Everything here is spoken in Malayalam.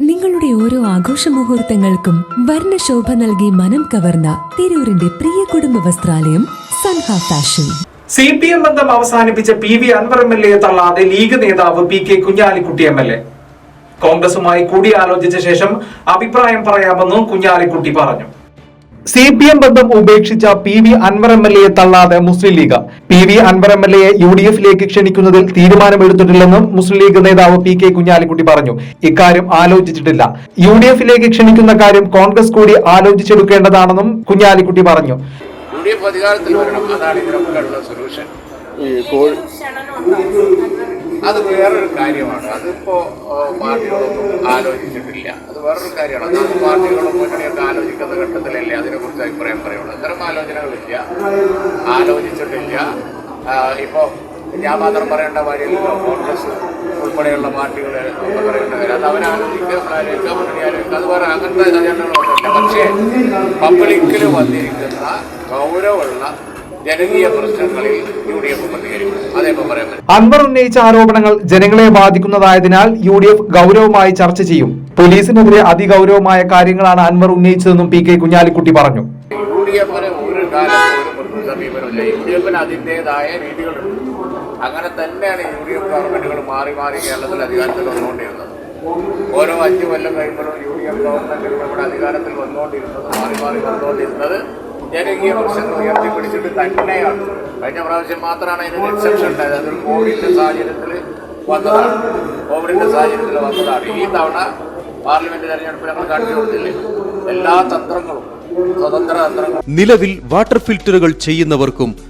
നിങ്ങളുടെ ഓരോ ആഘോഷ മുഹൂർത്തങ്ങൾക്കും വർണശോഭ നൽകി മനം കവർന്ന തിരൂരിന്റെ പ്രിയ കുടുംബ വസ്ത്രാലയം Sanha fashion. C P M ബന്ധം അവസാനിപ്പിച്ച P V Anvar M L A തള്ളാതെ League നേതാവ് P K Kunhalikutty M L A. കോൺഗ്രസുമായി കൂടിയാലോചിച്ച ശേഷം അഭിപ്രായം പറയാമെന്നും കുഞ്ഞാലിക്കുട്ടി പറഞ്ഞു. സി പി എം ബന്ധം ഉപേക്ഷിച്ച P V Anvar M L എയെ തള്ളാതെ Muslim League. P V Anvar M L എയെ U D എഫിലേക്ക് ക്ഷണിക്കുന്നതിൽ തീരുമാനമെടുത്തിട്ടില്ലെന്നും മുസ്ലിം ലീഗ് നേതാവ് പി കെ കുഞ്ഞാലിക്കുട്ടി പറഞ്ഞു. ഇക്കാര്യം ആലോചിച്ചിട്ടില്ല. യു ഡി എഫിലേക്ക് ക്ഷണിക്കുന്ന കാര്യം കോൺഗ്രസ് കൂടി ആലോചിച്ചെടുക്കേണ്ടതാണെന്നും കുഞ്ഞാലിക്കുട്ടി പറഞ്ഞു. യു ഡി എഫ് അധികാരത്തിൽ വരണം. അതാണ് ഇതിനൊക്കെ സൊല്യൂഷൻ ഈ കോഴി അത് വേറൊരു കാര്യമാണ്. അതിപ്പോ പാർട്ടികളൊന്നും ആലോചിച്ചിട്ടില്ല. അത് വേറൊരു കാര്യമാണ്. അത് പാർട്ടികളും മുന്നണിയൊക്കെ ആലോചിക്കുന്ന ഘട്ടത്തിലല്ലേ അതിനെക്കുറിച്ച് അഭിപ്രായം പറയുള്ളൂ. ഇത്തരം ആലോചനകളില്ല. ആലോചിച്ചിട്ടില്ല. ഇപ്പോ ഞാൻ മാത്രം പറയേണ്ട കാര്യമില്ലല്ലോ. കോൺഗ്രസ് ഉൾപ്പെടെയുള്ള പാർട്ടികൾ പറയേണ്ട കാര്യം അത് അവരാലോചിക്കുക നമ്മളാലോചിക്കുക മുന്നണി ആലോചിക്കുക. അത് വേറെ അങ്ങനത്തെ പക്ഷേ പബ്ലിക്കിൽ വന്നിരിക്കുന്ന ഗൗരവമുള്ള ജനകീയ പ്രശ്നങ്ങളിൽ യു ഡി എഫ് പ്രതികരിക്കും അൻവർ ഉന്നയിച്ച ആരോപണങ്ങൾ ജനങ്ങളെ ബാധിക്കുന്നതായതിനാൽ യു ഡി എഫ് ഗൗരവമായി ചർച്ച ചെയ്യും. പോലീസിനെതിരെ അതിഗൗരവമായ കാര്യങ്ങളാണ് അൻവർ ഉന്നയിച്ചതെന്നും പി കെ കുഞ്ഞാലിക്കുട്ടി പറഞ്ഞു. യു ഡി എഫിന് ഒരു കാലത്ത് സമീപനമില്ല. യു ഡി എഫിന് അതിന്റെതായ രീതികളുണ്ട്. അങ്ങനെ തന്നെയാണ് യു ഡി എഫ് ഗവൺമെന്റുകൾ മാറി മാറി കേരളത്തിൽ അധികാരത്തിൽ വന്നുകൊണ്ടിരുന്നത്. ഓരോ അഞ്ച് കൊല്ലം കഴിയുമ്പോഴും യു ഡി എഫ് ഗവൺമെന്റുകൾ ഇവിടെ അധികാരത്തിൽ വന്നുകൊണ്ടിരുന്നത് മാറി മാറി വന്നുകൊണ്ടിരുന്നത് ജനകീയ പ്രശ്നങ്ങൾ ഉയർത്തിപ്പിടിച്ചിട്ട് തന്നെയാണ്. കഴിഞ്ഞ പ്രാവശ്യം മാത്രമാണ് ഇതിന് എക്സെപ്ഷൻ ഉണ്ടായത്. അതൊരു കോവിഡിന്റെ സാഹചര്യത്തിൽ വന്നതാണ്. കോവിഡിന്റെ സാഹചര്യത്തിൽ വന്നതാണ്. ഈ തവണ പാർലമെന്റ് തെരഞ്ഞെടുപ്പിൽ നമ്മൾ കാണിച്ചു കൊടുത്തില്ലേ? എല്ലാ തന്ത്രങ്ങളും സ്വതന്ത്ര തന്ത്രങ്ങളും. നിലവിൽ വാട്ടർ ഫിൽറ്ററുകൾ ചെയ്യുന്നവർക്കും